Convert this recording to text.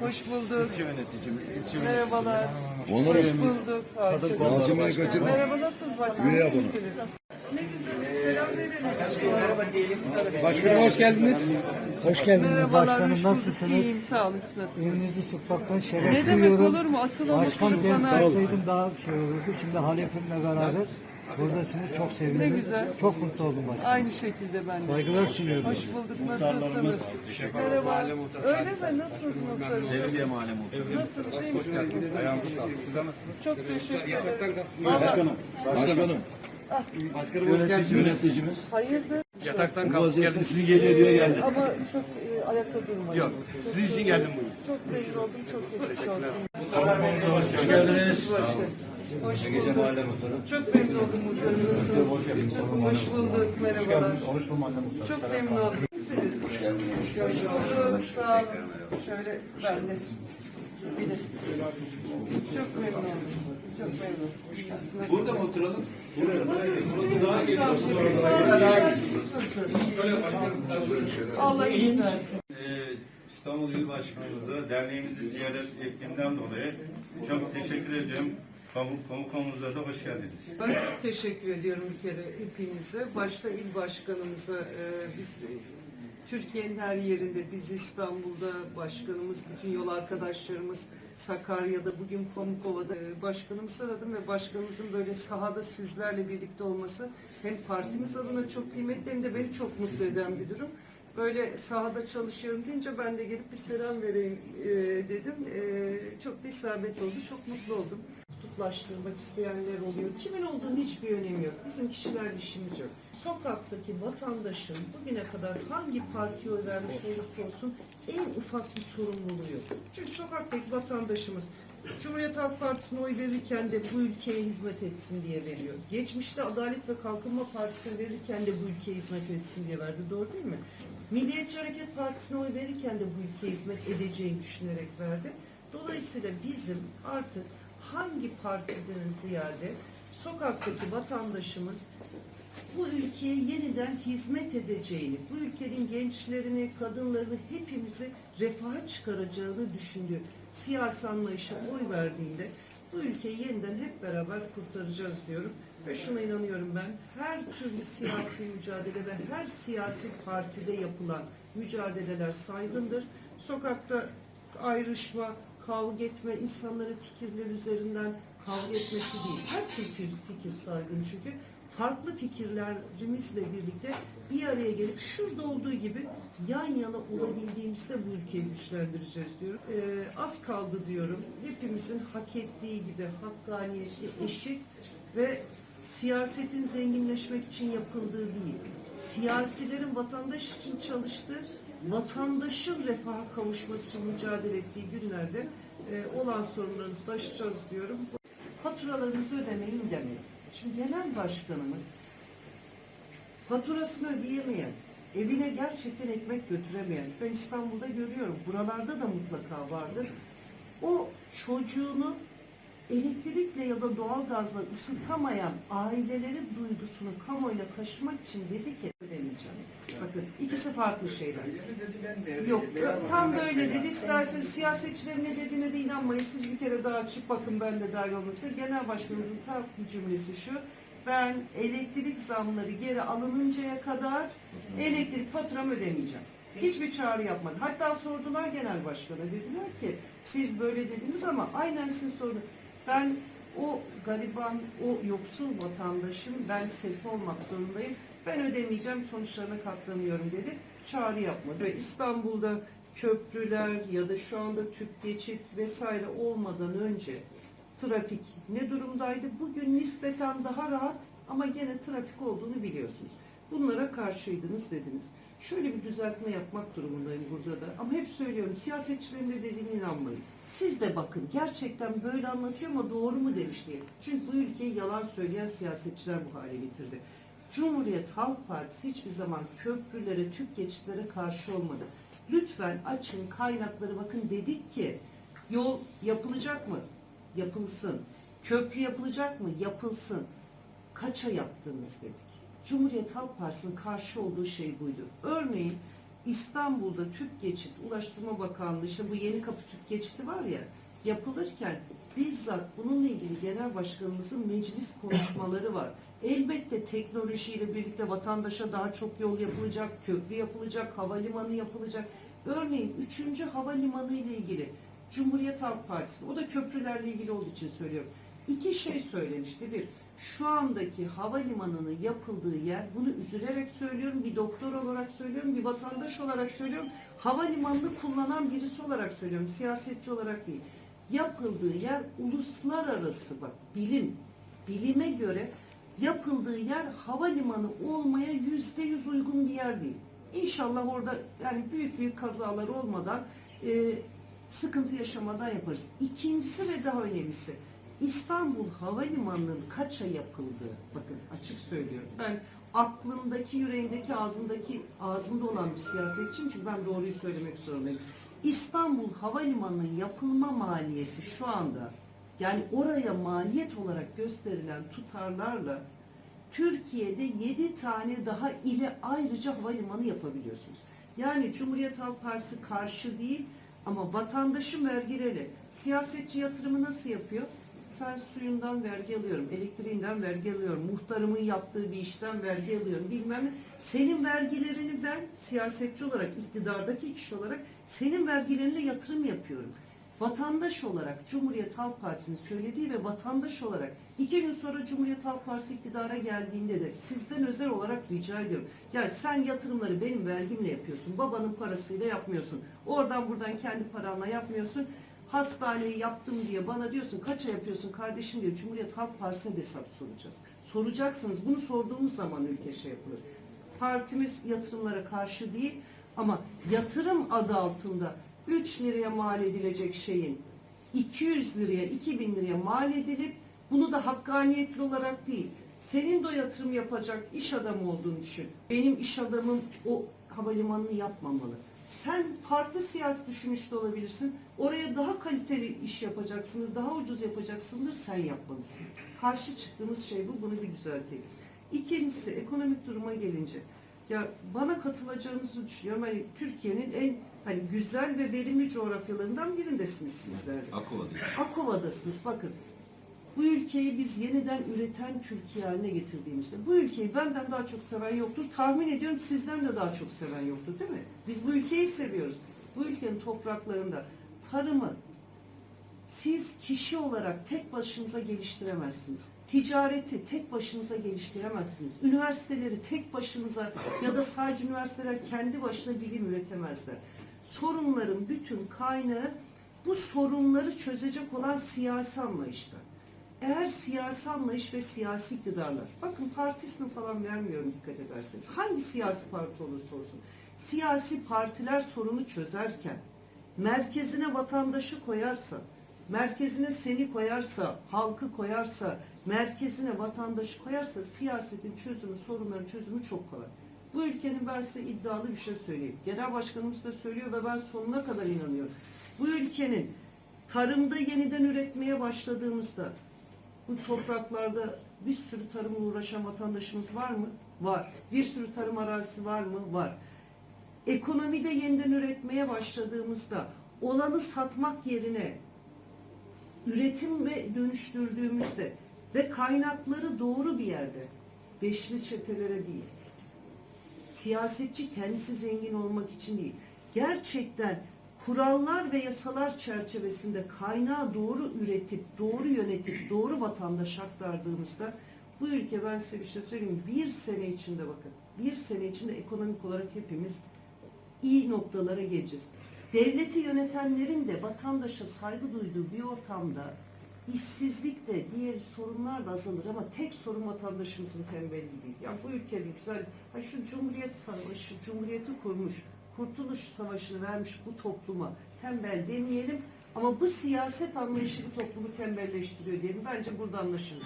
Hoş bulduk. İlçe yöneticimiz, ilçe Merhabalar. Onur Hoş bulduk. Harika. Yalçın'a götür. Merhaba nasılsınız başkanım? Üye abone. Ne güzel. Selam verelim. Başkanım hoş geldiniz. Hoş geldiniz Merhabalar. başkanım. hoş bulduk. Nasılsınız? İyiyim sağ olun. Siz nasılsınız? Elinizi sıkmaktan şeref Ne demek duyuyorum. olur mu? Asıl o Başkan genç bana. olsaydım daha şey olurdu. Şimdi halefimle beraber buradasınız. Çok sevindim. Ne güzel. Çok mutlu oldum başkanım. Aynı şekilde ben de. Saygılar sunuyorum. Hoş bulduk. Nasılsınız? Merhaba. Öyle mi? Nasılsınız muhtarım? Belediye mahalle muhtarı. Nasılsınız? İyi misiniz? Ayağınıza sağlık. Sizler nasılsınız? Çok teşekkür ederim. Başkanım. Başkanım. Başkanım hoş geldiniz. Yöneticimiz. Hayırdır? Yataktan kalkıp geldiniz. sizi geliyor diye geldi. Ama çok e, ayakta durmayın. Yok. Sizin için geldim bugün. Çok memnun oldum. Çok geçmiş olsun. Hoş geldiniz. Hoş Gece bulduk. mahalle muhtarı. Çok memnun oldum muhtarım. Nasılsınız? Hoş bulduk. Merhabalar. Çok memnun oldum. İyisiniz? Hoş geldiniz. Hoş bulduk. Sağ olun. Şöyle ben de. Bir de. Çok memnun oldum. Çok memnun. Nasılsınız? Burada mı oturalım? Allah iyilik versin. Ee, İstanbul İl Başkanımıza derneğimizi ziyaret ettiğimden dolayı çok teşekkür ediyorum. Kamu, kamukamımıza da hoş geldiniz. Ben çok teşekkür ediyorum bir kere hepinize. Başta il başkanımıza, e, biz e, Türkiye'nin her yerinde, biz İstanbul'da, başkanımız, bütün yol arkadaşlarımız, Sakarya'da, bugün Pamukova'da e, başkanımızı aradım ve başkanımızın böyle sahada sizlerle birlikte olması hem partimiz adına çok kıymetli hem de beni çok mutlu eden bir durum. Böyle sahada çalışıyorum deyince ben de gelip bir selam vereyim e, dedim. E, çok da isabet oldu, çok mutlu oldum kutuplaştırmak isteyenler oluyor. Kimin olduğunun hiçbir önemi yok. Bizim kişiler işimiz yok. Sokaktaki vatandaşın bugüne kadar hangi partiye oy vermiş olursa olsun en ufak bir sorumluluğu yok. Çünkü sokaktaki vatandaşımız Cumhuriyet Halk Partisi'ne oy verirken de bu ülkeye hizmet etsin diye veriyor. Geçmişte Adalet ve Kalkınma Partisi'ne verirken de bu ülkeye hizmet etsin diye verdi. Doğru değil mi? Milliyetçi Hareket Partisi'ne oy verirken de bu ülkeye hizmet edeceğini düşünerek verdi. Dolayısıyla bizim artık hangi partiden ziyade sokaktaki vatandaşımız bu ülkeye yeniden hizmet edeceğini, bu ülkenin gençlerini, kadınlarını hepimizi refaha çıkaracağını düşündüğü siyasi anlayışa oy verdiğinde bu ülkeyi yeniden hep beraber kurtaracağız diyorum. Ve şuna inanıyorum ben, her türlü siyasi mücadele ve her siyasi partide yapılan mücadeleler saygındır. Sokakta ayrışma, kavga etme, insanların fikirleri üzerinden kavga etmesi değil. Her fikir, fikir saygın çünkü. Farklı fikirlerimizle birlikte bir araya gelip şurada olduğu gibi yan yana olabildiğimizde bu ülkeyi güçlendireceğiz diyorum. Ee, az kaldı diyorum. Hepimizin hak ettiği gibi hakkaniyetli, eşit ve siyasetin zenginleşmek için yapıldığı değil. Siyasilerin vatandaş için çalıştığı, vatandaşın refaha kavuşması için mücadele ettiği günlerde e, olan sorunlarımızı aşacağız diyorum. Faturalarınızı ödemeyin demedi. Şimdi genel başkanımız faturasını ödeyemeyen, evine gerçekten ekmek götüremeyen, ben İstanbul'da görüyorum, buralarda da mutlaka vardır. O çocuğunu elektrikle ya da doğalgazla ısıtamayan ailelerin duygusunu kamuoyuna taşımak için dedi ki ödemeyeceğim. Bakın ikisi farklı şeyler. Yok tam böyle dedi. İsterseniz siyasetçilerin ne dediğine de inanmayın. Siz bir kere daha açıp bakın ben de dahil olmak üzere. Genel başkanımızın tam cümlesi şu. Ben elektrik zamları geri alınıncaya kadar elektrik faturamı ödemeyeceğim. Hiçbir çağrı yapmadı. Hatta sordular genel başkana. Dediler ki siz böyle dediniz ama aynen siz sorun. Ben o gariban, o yoksul vatandaşın ben sesi olmak zorundayım. Ben ödemeyeceğim, sonuçlarına katlanıyorum dedi. Çağrı yapmadı. Ve İstanbul'da köprüler ya da şu anda tüp geçit vesaire olmadan önce trafik ne durumdaydı? Bugün nispeten daha rahat ama gene trafik olduğunu biliyorsunuz. Bunlara karşıydınız dediniz. Şöyle bir düzeltme yapmak durumundayım burada da. Ama hep söylüyorum siyasetçilerin de dediğine inanmayın. Siz de bakın gerçekten böyle anlatıyor ama doğru mu demiş diye. Çünkü bu ülkeyi yalan söyleyen siyasetçiler bu hale getirdi. Cumhuriyet Halk Partisi hiçbir zaman köprülere, tüp geçitlere karşı olmadı. Lütfen açın kaynakları bakın dedik ki yol yapılacak mı? Yapılsın. Köprü yapılacak mı? Yapılsın. Kaça yaptınız dedik. Cumhuriyet Halk Partisi'nin karşı olduğu şey buydu. Örneğin İstanbul'da tüp geçit, Ulaştırma Bakanlığı işte bu yeni kapı tüp geçiti var ya yapılırken bizzat bununla ilgili genel başkanımızın meclis konuşmaları var. Elbette teknolojiyle birlikte vatandaşa daha çok yol yapılacak, köprü yapılacak, havalimanı yapılacak. Örneğin 3. havalimanı ile ilgili Cumhuriyet Halk Partisi, o da köprülerle ilgili olduğu için söylüyorum. İki şey söylemişti. Bir, şu andaki havalimanının yapıldığı yer, bunu üzülerek söylüyorum, bir doktor olarak söylüyorum, bir vatandaş olarak söylüyorum, havalimanını kullanan birisi olarak söylüyorum, siyasetçi olarak değil. Yapıldığı yer uluslararası bak, bilim, bilime göre yapıldığı yer havalimanı olmaya yüzde yüz uygun bir yer değil. İnşallah orada yani büyük büyük kazalar olmadan e, sıkıntı yaşamadan yaparız. İkincisi ve daha önemlisi İstanbul Havalimanı'nın kaça yapıldığı, bakın açık söylüyorum. Ben aklımdaki, yüreğindeki, ağzındaki, ağzında olan bir siyasetçiyim çünkü ben doğruyu söylemek zorundayım. İstanbul Havalimanı'nın yapılma maliyeti şu anda yani oraya maliyet olarak gösterilen tutarlarla Türkiye'de 7 tane daha ile ayrıca havalimanı yapabiliyorsunuz. Yani Cumhuriyet Halk Partisi karşı değil ama vatandaşın vergileri, siyasetçi yatırımı nasıl yapıyor? Sen suyundan vergi alıyorum, elektriğinden vergi alıyorum, muhtarımın yaptığı bir işten vergi alıyorum bilmem ne. Senin vergilerini ben siyasetçi olarak, iktidardaki kişi olarak senin vergilerinle yatırım yapıyorum. Vatandaş olarak Cumhuriyet Halk Partisi'nin söylediği ve vatandaş olarak iki gün sonra Cumhuriyet Halk Partisi iktidara geldiğinde de sizden özel olarak rica ediyorum. Ya sen yatırımları benim vergimle yapıyorsun. Babanın parasıyla yapmıyorsun. Oradan buradan kendi paranla yapmıyorsun. Hastaneyi yaptım diye bana diyorsun kaça yapıyorsun kardeşim diyor. Cumhuriyet Halk Partisi'ne de hesap soracağız. Soracaksınız. Bunu sorduğumuz zaman ülke şey yapılır. Partimiz yatırımlara karşı değil ama yatırım adı altında 3 liraya mal edilecek şeyin 200 liraya, 2000 liraya mal edilip bunu da hakkaniyetli olarak değil, senin de yatırım yapacak iş adamı olduğunu düşün. Benim iş adamım o havalimanını yapmamalı. Sen farklı siyasi düşünmüş de olabilirsin. Oraya daha kaliteli iş yapacaksındır, daha ucuz yapacaksındır, sen yapmalısın. Karşı çıktığımız şey bu, bunu bir düzeltelim. İkincisi, ekonomik duruma gelince. Ya bana katılacağınızı düşünüyorum. Hani Türkiye'nin en hani güzel ve verimli coğrafyalarından birindesiniz sizler. Akova diyor. Akova'dasınız. Bakın bu ülkeyi biz yeniden üreten Türkiye haline getirdiğimizde bu ülkeyi benden daha çok seven yoktur. Tahmin ediyorum sizden de daha çok seven yoktur değil mi? Biz bu ülkeyi seviyoruz. Bu ülkenin topraklarında tarımı siz kişi olarak tek başınıza geliştiremezsiniz. Ticareti tek başınıza geliştiremezsiniz. Üniversiteleri tek başınıza ya da sadece üniversiteler kendi başına bilim üretemezler. Sorunların bütün kaynağı bu sorunları çözecek olan siyasi anlayışta. Eğer siyasi anlayış ve siyasi iktidarlar, bakın parti ismi falan vermiyorum dikkat ederseniz. Hangi siyasi parti olursa olsun, siyasi partiler sorunu çözerken, merkezine vatandaşı koyarsa, merkezine seni koyarsa, halkı koyarsa, merkezine vatandaşı koyarsa siyasetin çözümü, sorunların çözümü çok kolay. Bu ülkenin ben size iddialı bir şey söyleyeyim. Genel başkanımız da söylüyor ve ben sonuna kadar inanıyorum. Bu ülkenin tarımda yeniden üretmeye başladığımızda bu topraklarda bir sürü tarımla uğraşan vatandaşımız var mı? Var. Bir sürü tarım arazisi var mı? Var. Ekonomide yeniden üretmeye başladığımızda olanı satmak yerine üretim ve dönüştürdüğümüzde ve kaynakları doğru bir yerde beşli çetelere değil siyasetçi kendisi zengin olmak için değil gerçekten kurallar ve yasalar çerçevesinde kaynağı doğru üretip doğru yönetip doğru vatandaş aktardığımızda bu ülke ben size bir şey söyleyeyim bir sene içinde bakın bir sene içinde ekonomik olarak hepimiz iyi noktalara geleceğiz. Devleti yönetenlerin de vatandaşa saygı duyduğu bir ortamda işsizlik de diğer sorunlar da azalır ama tek sorun vatandaşımızın tembelliği değil. Ya bu ülkenin güzel, ha şu Cumhuriyet Savaşı, Cumhuriyeti kurmuş, Kurtuluş Savaşı'nı vermiş bu topluma tembel demeyelim ama bu siyaset anlayışı bu toplumu tembelleştiriyor diyelim. Bence burada anlaşırız.